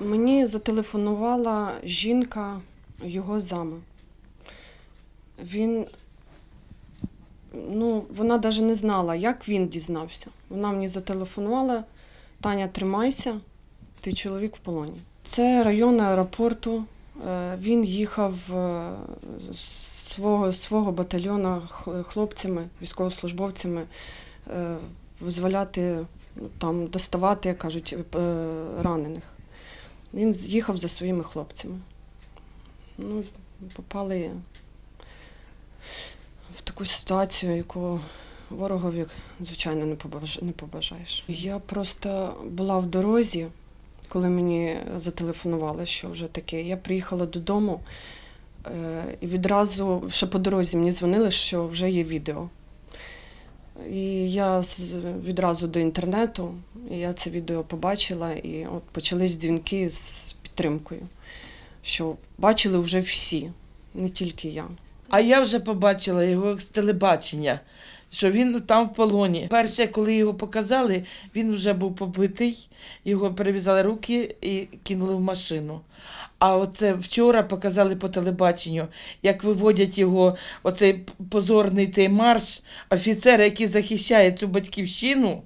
Мені зателефонувала жінка його зама. Він, ну, вона навіть не знала, як він дізнався. Вона мені зателефонувала, Таня, тримайся, твій чоловік в полоні. Це район аеропорту. Е, Він їхав е, свого, свого батальйону хлопцями, військовослужбовцями, е, визволяти, ну, там, доставати, як кажуть, ранених. Він їхав за своїми хлопцями. Ну, попали в таку ситуацію, яку ворогові, звичайно, не побажаєш. Я просто була в дорозі, коли мені зателефонували, що вже таке. Я приїхала додому е, і відразу ще по дорозі мені дзвонили, що вже є відео. І я відразу до інтернету, і я це відео побачила, і от почались дзвінки з підтримкою, що бачили вже всі, не тільки я. А я вже побачила його з телебачення, що він там в полоні. Перше, коли його показали, він вже був побитий, його перев'язали руки і кинули в машину. А оце вчора показали по телебаченню, як виводять його, оцей позорний той марш, офіцер, який захищає цю батьківщину.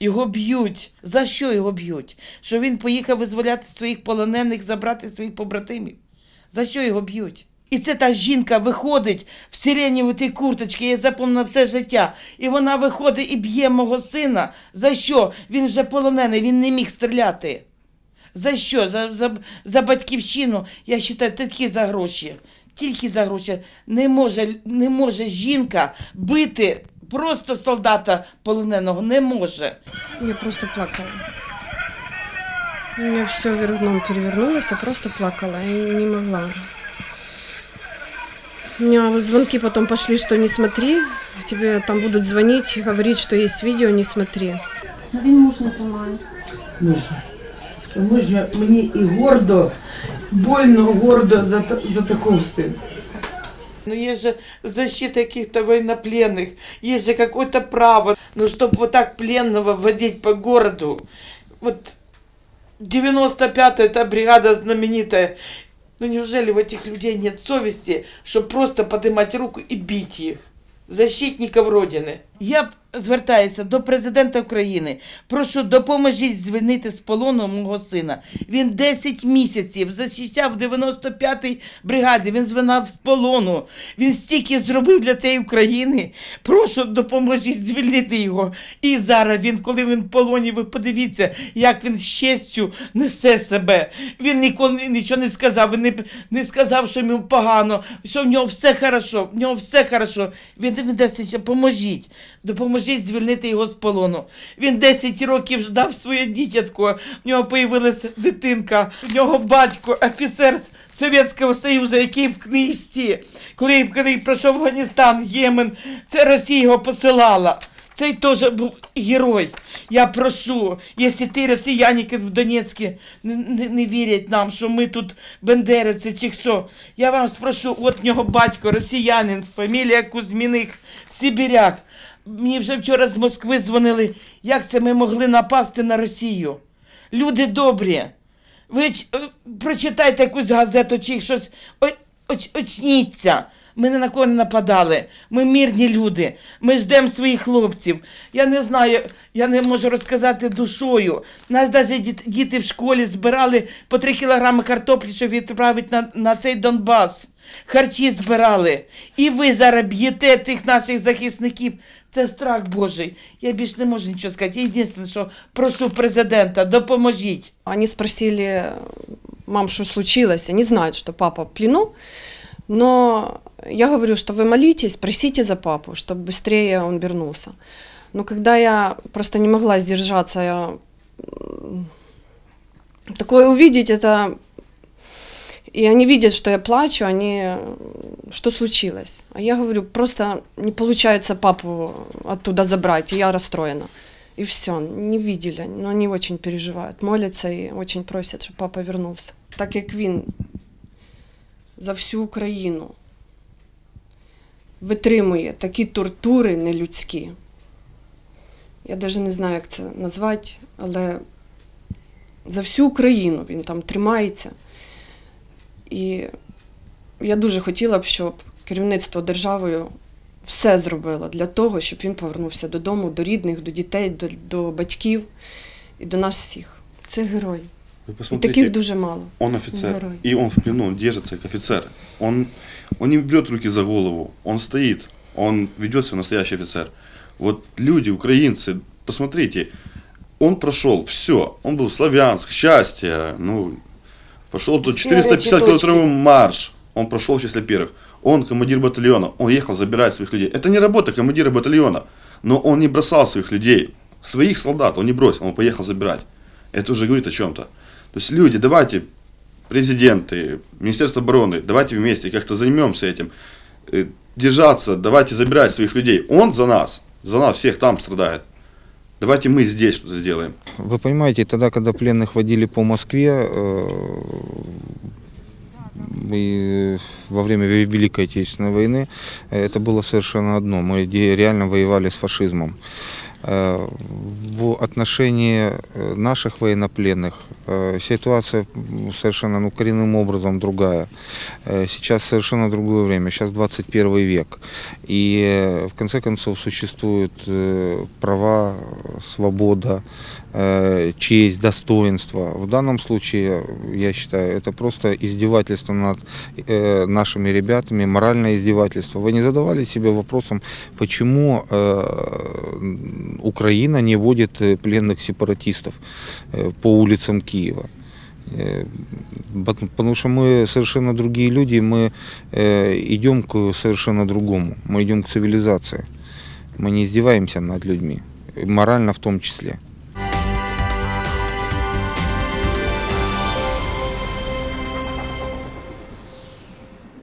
Його б'ють. За що його б'ють? Що він поїхав визволяти своїх полонених, забрати своїх побратимів. За що його б'ють? І це та жінка виходить в сиренівій курточці, я запомнила все життя. І вона виходить і б'є мого сина. За що? Він вже полонений, він не міг стріляти. За що? За, за, за батьківщину, я вважаю, тільки за гроші. Тільки за гроші. Не може, не може жінка бити просто солдата полоненого. Не може. Я просто плакала. У меня все вверх дном перевернулось, просто плакала, я не могла. У меня вот звонки потом пошли, что не смотри, тебе там будут звонить, говорить, что есть видео, не смотри. Ну, Він муж не тримає. Нужно. Можна мені і гордо, больно гордо за, та- за такого сина. Ну, есть же защита каких-то военнопленных, есть же какое-то право. Ну, чтобы вот так пленного водить по городу. Вот 95-я эта бригада знаменитая. Ну, неужели в этих людей нет совести, чтобы просто поднимать руку и бить их? Защитников Родини. Я звертаюся до президента України. Прошу, допоможіть звільнити з полону мого сина. Він 10 місяців захищав в 95-й бригаді. Він звинав з полону. Він стільки зробив для цієї України. Прошу, допоможіть звільнити його. І зараз він, коли він в полоні, ви подивіться, як він з честю несе себе. Він ніколи нічого не сказав. Він не, не сказав, що йому погано, що в нього все хорошо, в нього все хорошо. Він, він десять, поможіть, допоможіть звільнити його з полону. Він 10 років ждав своє дитятко, в нього появилася дитинка, в нього батько, офіцер Совєтського Союзу, який в книжці, коли, коли пройшов Афганістан, Ємен, це Росія його посилала. Цей теж був герой. Я прошу, якщо ті росіяни в Донецьку не, не, не вірять нам, що ми тут бендерівці чи що, я вас прошу, от нього батько, росіянин, фамілія Кузьміних, Сибіряк. Мені вже вчора з Москви дзвонили, як це ми могли напасти на Росію. Люди добрі. Ви ч- е, прочитайте якусь газету чи щось. О- оч- очніться. Ми ні на кого не нападали. Ми мирні люди. Ми ждемо своїх хлопців. Я не знаю, я не можу розказати душою. Нас навіть діти в школі збирали по 3 кілограми картоплі, щоб відправити на, на цей Донбас. Харчі збирали. І ви зараз б'єте тих наших захисників. Це страх Божий. Я більше не можу нічого сказати. Єдине, що прошу президента, допоможіть. Они спросили, мам, что случилось? Они знают, что папа в плену, но я говорю, что вы молитесь, просите за папу, чтобы быстрее он вернулся. Но когда я просто не могла сдержаться, я... м, такое увидеть это... И они видят, что я плачу, они... м, Что случилось? А я говорю, просто не получается папу оттуда забрать, и я расстроена. И все, не видели, но они очень переживают, молятся и очень просят, щоб папа вернувся. Так як він за всю Україну витримує такі тортури нелюдські. Я навіть не знаю, як це назвати, але за всю Україну він там тримається. І я дуже хотіла б, щоб керівництво державою все зробило для того, щоб він повернувся додому, до рідних, до дітей, до, до батьків і до нас всіх. Це герой. Вы І посмотрите, таких дуже мало. он офицер, Герой. и он в плену, он держится как офицер. Он, он не берет руки за голову, он стоит, он ведет себя настоящий офицер. Вот люди, украинцы, посмотрите, он прошел все, он был Славянск, счастье, ну, прошел тут Все 450 горячие километровый марш, он прошел в числе первых. Он командир батальона, он ехал забирать своих людей. Это не работа командира батальона, но он не бросал своих людей, своих солдат он не бросил, он поехал забирать. Это уже говорит о чем-то. То есть люди, давайте, президенты, Министерство обороны, давайте вместе как-то займемся этим. Э, Держаться, давайте забирать своих людей. Он за нас, за нас всех там страдает. Давайте мы здесь что-то сделаем. Вы понимаете, тогда, когда пленных водили по Москве, э, и во время Ве- Великой Отечественной войны, э, это было совершенно одно. Мы де- реально воевали с фашизмом. Э, В отношении э, наших военнопленных э, ситуация совершенно ну, коренным образом другая. Сейчас совершенно другое время, сейчас 21 век. И в конце концов существуют права, свобода, честь, достоинство. В данном случае, я считаю, это просто издевательство над нашими ребятами, моральное издевательство. Вы не задавали себе вопросом, почему Украина не вводит э, пленных сепаратистов э, по улицам Киева? Э, Потому что мы совершенно другие люди, мы идем к совершенно другому, мы идем к цивилизации. Мы не издеваемся над людьми, морально в том числе.